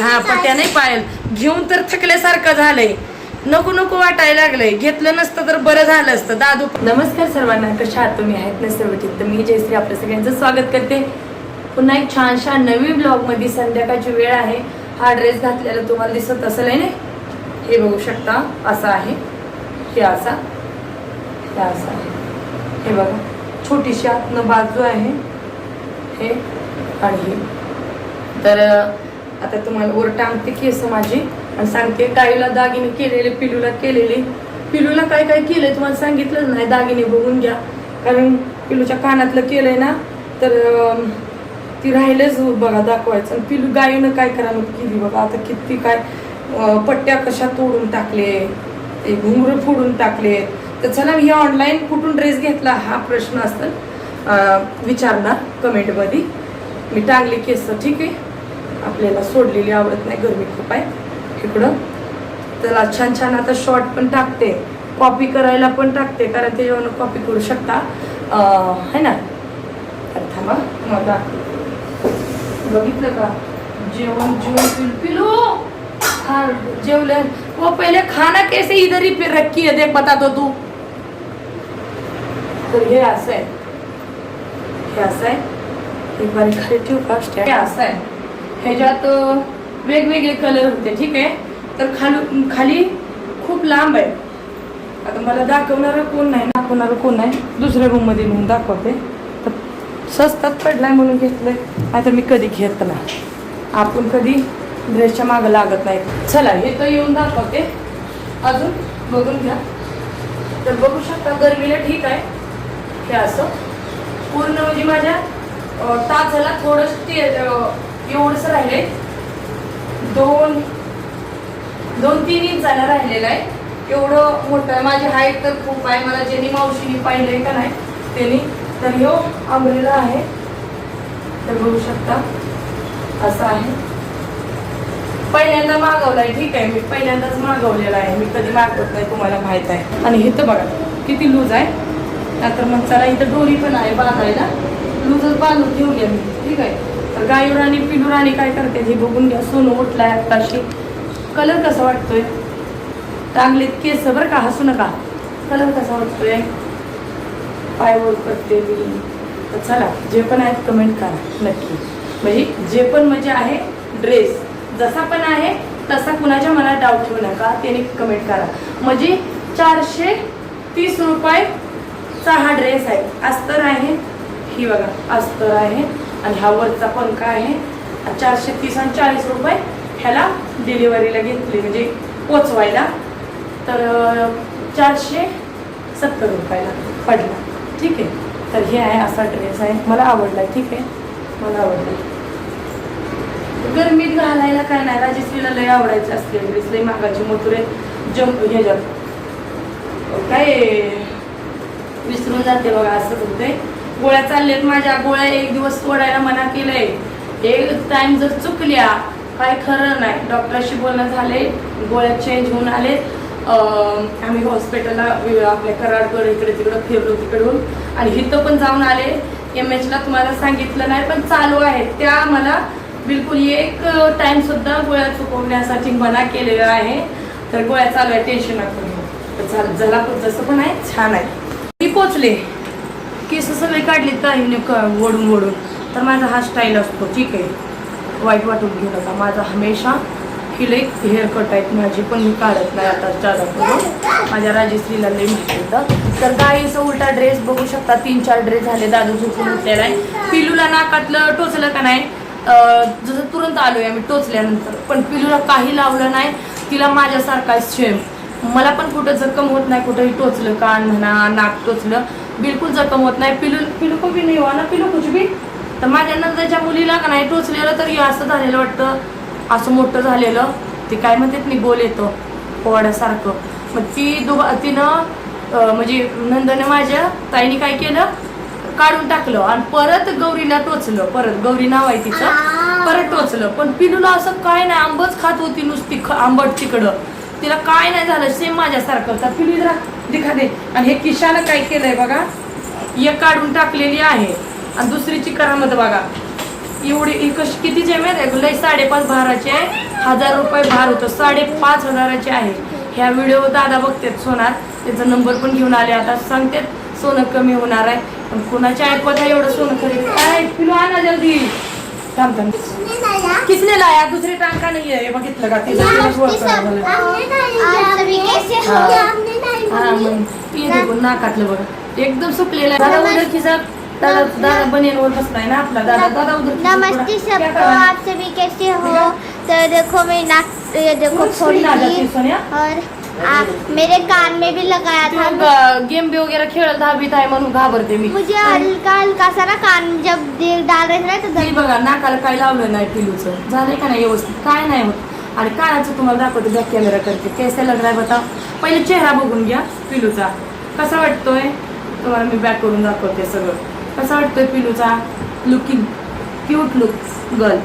हा पट्ट्या नाही पायल घेऊन तर थकल्यासारखं झालंय. नको नको वाटायला लागलंय. घेतलं नसतं तर बरं झालं असतं. दादू नमस्कार सर्वांना कशा आहात तुम्ही? आहेत ना सर्व तर मी जयश्री आपल्या सगळ्यांचं स्वागत करते. पुन्हा एक छानशा नवी ब्लॉगमध्ये संध्याकाळची वेळ आहे. हा ड्रेस घातलेला तुम्हाला दिसत असेल आहे ना? हे बघू शकता. असा आहे. हे असा. हे असा आहे. हे बघा. छोटीशी आतनं बाजू आहे. हे आणि तर आता तुम्हाला वर टांगते केस माझी. आणि सांगते गाईला दागिने केलेले पिलूला केलेले. पिलूला काय काय केलंय तुम्हाला सांगितलं नाही. दागिने बघून घ्या. कारण पिलूच्या कानातलं केलंय ना तर ती राहिलेच बघा दाखवायचं. आणि पिलू गायीनं काय करायला केली बघा. आता किती काय पट्ट्या कशा तोडून टाकले ते घुंगरं फोडून टाकले. तर चला मी ऑनलाईन कुठून ड्रेस घेतला हा प्रश्न असतं विचारणार कमेंटमध्ये. मी टांगले केस ठीक आहे? आपल्याला सोडलेली आवडत नाही गरमी खूप आहे इकडं. त्याला छान छान आता शॉर्ट पण टाकते. कॉपी करायला पण टाकते कारण त्याच्यावरून कॉपी करू शकता. है ना? तर थांबा तुम्हाला बघितलं का? जेवण जेवण पिलो पिलू! जेवलं. वो पहिले खाना कैसे इधर ही फिर रखी है देख बता दो तू. तर हे असं आहे. हे असं आहे. एक बारी खाली ठेवू का? स्टँड हे असं आहे. ह्याच्यात वेगवेगळे कलर होते ठीक आहे? तर खालू खाली खूप लांब आहे. आता मला दाखवणारं कोण नाही दाखवणारं कोण नाही. दुसऱ्या रूममध्ये नेऊन दाखवते. तर स्वस्तात पडलाय म्हणून घेतलंय. नाहीतर मी कधी घेत नाही. आपण कधी ड्रेसच्या मागं लागत नाही. चला हे तर येऊन दाखवते. अजून बघून घ्या. तर बघू शकता गरमीला ठीक आहे. हे असं. पूर्ण म्हणजे माझ्या अं, झाला थोडंसं ते एवढंच राहिले. दोन दोन तीन इंच राहिलेलं आहे. एवढं मोठं आहे. माझी हाईट तर खूप आहे. मला ज्यांनी मावशीने पाहिलंय का नाही त्यांनी. तर ह्यो अमरेला आहे. तर बघू शकता असं आहे. पहिल्यांदा मागवलाय ठीक आहे. मी पहिल्यांदाच मागवलेला आहे. मी कधी मागवत नाही तुम्हाला माहीत आहे. आणि हे तर बघा किती लूज आहे. नंतर मग चला इथं दोरी पण आहे बांधायला. लूजच बांधून ठेवली मी. ठीक आहे. तर गायूर आणि पिलूर आणि काय करते हे बघून घ्या. सोनं उठलाय आत्ताशी. कलर कसा वाटतोय? टांगलेत केस बरं का? हसू नका. कलर कसा वाटतोय? पाय वर करते मी. तर चला जे पण आहेत कमेंट करा नक्की. म्हणजे जे पण म्हणजे आहे ड्रेस जसा पण आहे तसा कुणाच्या मनात डाऊट ठेवू नका. त्याने कमेंट करा. म्हणजे चारशे तीस रुपयेचा हा ड्रेस आहे. अस्तर आहे. ही बघा अस्तर आहे. आणि हा वरचा पंखा आहे. चारशे तीस आणि चाळीस रुपये ह्याला डिलिव्हरीला घेतली. म्हणजे पोचवायला. तर चारशे सत्तर रुपयाला पडला. ठीक आहे? तर हे आहे असा ड्रेस आहे. मला आवडला. ठीक आहे? मला आवडला. गरमीत घालायला काय नाही. राजेश्रीला लय आवडायचे असते. ड्रेस लय मागाची मथुरे जम ह्याच्यात. काय विसरून जाते बघा असं होतंय. गोळ्या चालल्यात माझ्या गोळ्या एक दिवस सोडायला मना केलंय. एक टाइम जर चुकल्या काय खरं नाही. डॉक्टरशी बोलणं झाले गोळ्या चेंज होऊन आले आम्ही हॉस्पिटलला आपल्या कराडकडे इकडे तिकडं फिरलो तिकडून. आणि इथं पण जाऊन आले. एम एचला तुम्हाला सांगितलं नाही पण चालू आहे. त्या मला बिलकुल एक टाइम सुद्धा गोळ्या चुकवण्यासाठी मना केलेलं आहे. तर गोळ्या चालू आहे टेन्शन नको झालं जरा जसं पण आहे छान आहे. मी पोचले. केस सगळे काढलेत काही ओढून ओढून तर माझा हा स्टाईल असतो ठीक आहे? वाईट वाटून घेऊ नका. माझा हमेशा हिले हेअर कट आहेत माझी पण मी काढत नाही आता जादा करून माझ्या राजेश्रीला लई माहिती होतं. तर गाईचा उलटा ड्रेस बघू शकता तीन चार ड्रेस झाले दादू झोपून उठलेला आहे. पिलूला नाकातलं टोचलं का नाही? जसं तुरंत आलो आहे आम्ही टोचल्यानंतर. पण पिलूला काही लावलं नाही. तिला माझ्यासारखा सेम मला पण कुठं जखम होत नाही कुठंही टोचलं कान म्हणा नाक टोचलं. बिलकुल जखम होत नाही. पिलू पिलू को नाही हो. ना पिलू कुछ बी? तर माझ्या नंतरच्या मुलीला का नाही टोचलेलं तर असं झालेलं वाटतं. असं मोठं झालेलं. ते काय म्हणतात नि बोल येतो. पोवाड्यासारखं मग ती दोघ तिनं म्हणजे नंदने माझ्या ताईने काय केलं? काढून टाकलं. आणि परत गौरीला टोचलं. परत गौरी नाव आहे तिचं. परत टोचलं. पण पिलूला असं काय नाही आंबच खात होती नुसती ख- आंबट तिकडं. तिला काय नाही झालं सेम माझ्यासारखं. तर पिलू जरा दिखा दे आणि हे किशानं काय केलंय बघा? एक काढून टाकलेली आहे. आणि दुसरीची करामत बघा. एवढी ही कशी कितीचे आहे माहिती आहे? लय साडेपाच भाराची आहे. हजार रुपये भार होतं. साडेपाच हजाराचे आहे. ह्या व्हिडिओ दादा बघतात सोनार. त्याचा नंबर पण घेऊन आले आता. सांगतात सोनं कमी होणार आहे. पण कुणाच्या ऐकवत आहे एवढं सोनं खरेदी? काय? किलो आणा जल्दी. थांब थांब. किसने लाया? दुसरी नाही बघितलं का तिला तिला गोळ करावं लागलं. हा मग ती देखून नाकातलं बघ। एकदम सुकलेलं आहे. दादा उधर खिसात दादा दादा बनेनवर बसलाय ना आपला. दादा दादा उधर खिसा. नमस्ते सबको है? आप सभी कैसे हो? तो देखो मेरी नाक ये देखो ना सोनिया. और आ, मेरे कान में भी लगाया था। तू गेम बी वगैरे खेळत दहावीत आहे म्हणून घाबरते मी. मुझे हल्का हल्का सा ना कान जब दे- डाल रहे थे ना तो दर्द बघा नाकाला काय लावलं नाही पिलूचं. झालंय का नाही व्यवस्थित? काय नाही होत. आणि कानाचं तुम्हाला दाखवते बॅक कॅमेरा करते. कैसे लग रहा है बताओ पहिले चेहरा बघून घ्या पिलूचा. कसा वाटतोय? तुम्हाला मी बॅक करून दाखवते सगळं. कसा वाटतोय पिलूचा? लुकिंग क्यूट लुक गर्ल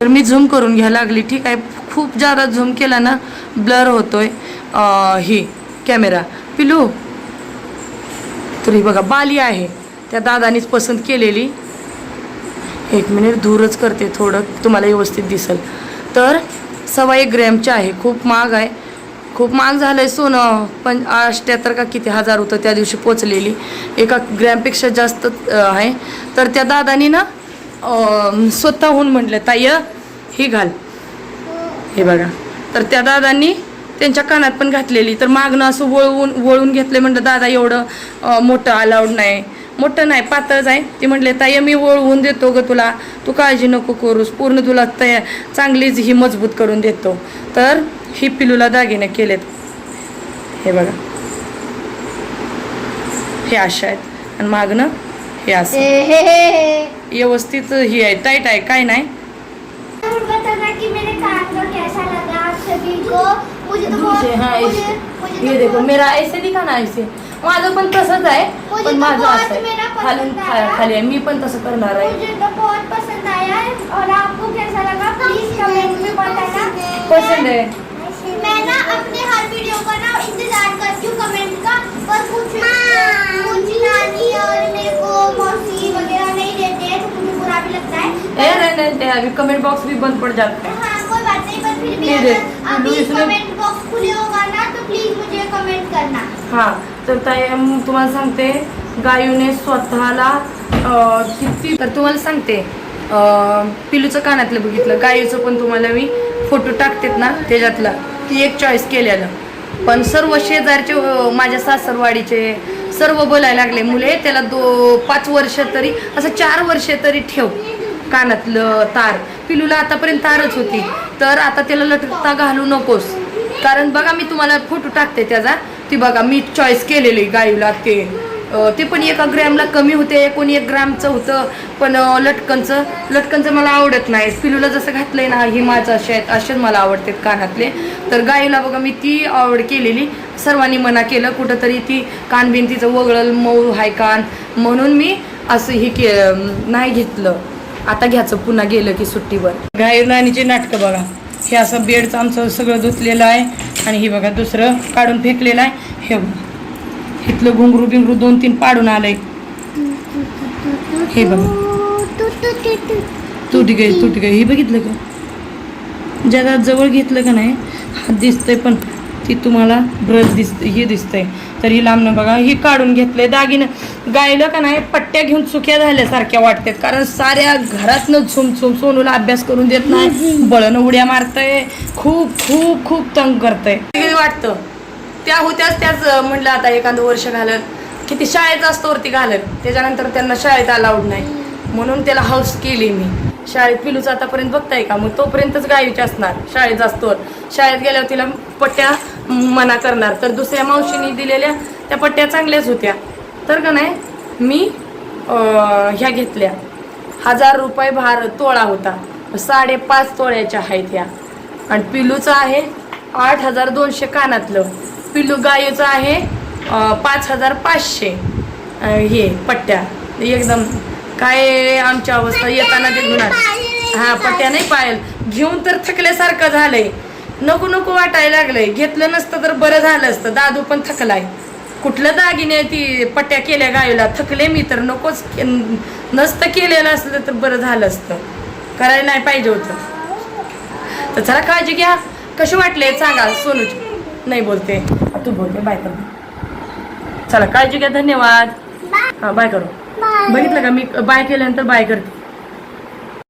तर मी झूम करून घ्यायला लागली ठीक आहे? खूप जादा झूम केला ना ब्लर होतोय आहे ही कॅमेरा. पिलू तर ही बघा बाली आहे. त्या दादानीच पसंत केलेली. एक मिनिट दूरच करते थोडं तुम्हाला व्यवस्थित दिसेल. तर सव्वा एक ग्रॅमचे आहे खूप महाग आहे. खूप महाग झालं आहे सोनं पण अष्ट्याहत्तर का किती हजार होतं त्या दिवशी पोचलेली. एका ग्रॅमपेक्षा जास्त आहे. तर त्या दादानी ना स्वतःहून म्हटलं ताय ही घाल. हे बघा. तर त्या दादांनी त्यांच्या कानात पण घातलेली. तर मागणं असं वळवून वळून घेतलं म्हटलं दादा एवढं मोठं अलाउड नाही. मोठं नाही पातळच आहे. ती म्हटले ताई मी वळवून देतो ग तुला. तू काळजी नको करूस. पूर्ण तुला तया चांगलीच ही मजबूत करून देतो. तर ही पिलूला दागिने केलेत. हे बघा. हे अशा आहेत. आणि मागणं हे असं. व्यवस्थित ही आहे. टाईट आहे. काय नाही. तो दूसरे, हाँ, ऐसे. हे तो देखो मेरा ऐसे दिखा ना ऐसे माझं पण तसंच आहे पण तो माझं असं खालून खाली आहे. मी पण तसं करणार आहे. तो पसंद आया है। और आपको कैसा लगा? प्लीज़ कमेंट में बताना। पसंद है। मैं ना अपने हर वीडियो का ना इंतज़ार करती हूँ कमेंट का। पर कुछ कुछ नानी और मेरे को मौसी वगैरह नहीं देते हैं तो मुझे बुरा भी लगता है। ए अभी कमेंट बॉक्स भी बंद पड़ जाता है। हाँ कोई बात नहीं पर फिर भी अभी कमेंट बॉक्स ना तो प्लीज मुझे कमेंट करना। हा तर ताई तुम्हाला सांगते गायूने स्वतःला किती तर तुम्हाला सांगते पिलूचं कानातलं बघितलं गायूचं पण तुम्हाला मी फोटो टाकतेत ना त्याच्यातला ती एक चॉईस केलेलं. पण सर्व शेजारचे माझ्या सासरवाडीचे सर्व बोलायला लागले मुले त्याला दो पाच वर्ष तरी असं चार वर्ष तरी ठेव कानातलं तार. पिलूला आतापर्यंत तारच होती. तर आता त्याला लटकता घालू नकोस. कारण बघा मी तुम्हाला फोटो टाकते त्याचा. ती बघा मी चॉईस केलेली गाईला ते. ते पण एका ग्रॅमला कमी होते कोणी एक ग्रॅमचं होतं पण लटकनचं. लटकनचं मला आवडत नाही. पिलूला जसं घातलंय ना ही माझं असे आहेत असेच मला आवडतात कानातले. तर गाईला बघा मी ती आवड केलेली. सर्वांनी मना केलं कुठंतरी ती कानबिन तिचं वगळल मऊ हाय कान. म्हणून मी असं हे के नाही घेतलं. आता घ्यायचं पुन्हा गेलं की सुट्टीवर. गाईला आणि जे नाटकं बघा. हे असं बेडचं आमचं सगळं धुतलेलं आहे. आणि हे बघा दुसरं काढून फेकलेलं आहे. हे बघा. इथलं घुंगरू बिंगरू दोन तीन पाडून आलंय. हे बघा. तुटी गई तुटी गई हे बघितलं का? जगात जवळ घेतलं का नाही? हात दिसतंय पण ती तुम्हाला ब्रश दिसत हे दिसतंय. तर ही लांबनं बघा. ही काढून घेतलंय दागिनं. गायलं का नाही पट्ट्या घेऊन चुक्या झाल्यासारख्या वाटतात. कारण साऱ्या घरातनं झुम झुम सोनूला अभ्यास करून देत नाही. बळण उड्या मारतंय. खूप खूप खूप तंग करतंय. वाटतं. त्या होत्याच त्याच म्हणलं आता एखादं वर्ष घालत किती शाळेत असतो वरती घालत त्याच्यानंतर त्यांना शाळेत अलाउड नाही. म्हणून त्याला हाऊस केली मी. शाळेत पिलूच आतापर्यंत बघताय का? मग तोपर्यंतच गायीची असणार. शाळेत असतो शाळेत गेल्यावर तिला पट्ट्या मना करणार. तर दुसऱ्या मावशीने दिलेल्या त्या पट्ट्या चांगल्याच होत्या. तर का नाही मी ह्या घेतल्या. हजार रुपये भार तोळा होता. साडेपाच तोळ्याच्या आहेत ह्या. आणि पिलूचं आहे आठ हजार दोनशे कानातलं. पिलू गायीचं आहे पाच हजार पाचशे. हे पट्ट्या. एकदम काय आमची अवस्था येताना ते घेणार हा पट्ट्या नाही पायल घेऊन तर थकल्यासारखं झालंय. नको नको वाटायला लागलंय. घेतलं नसतं तर बरं झालं असतं. दादू पण थकलाय. कुठलं दागिने ती पट्ट्या केल्या गायला? थकले मी तर नकोच. नसतं केलेलं असलं तर बरं झालं असतं. करायला नाही पाहिजे होतं. तर चला काळजी घ्या. कशी वाटले सांगा. सोनूची. नाही बोलते. तू बोलते. बाय कर. चला काळजी घ्या. धन्यवाद. हा बाय करू. बघितलं का मी? बाय केल्यानंतर बाय करते.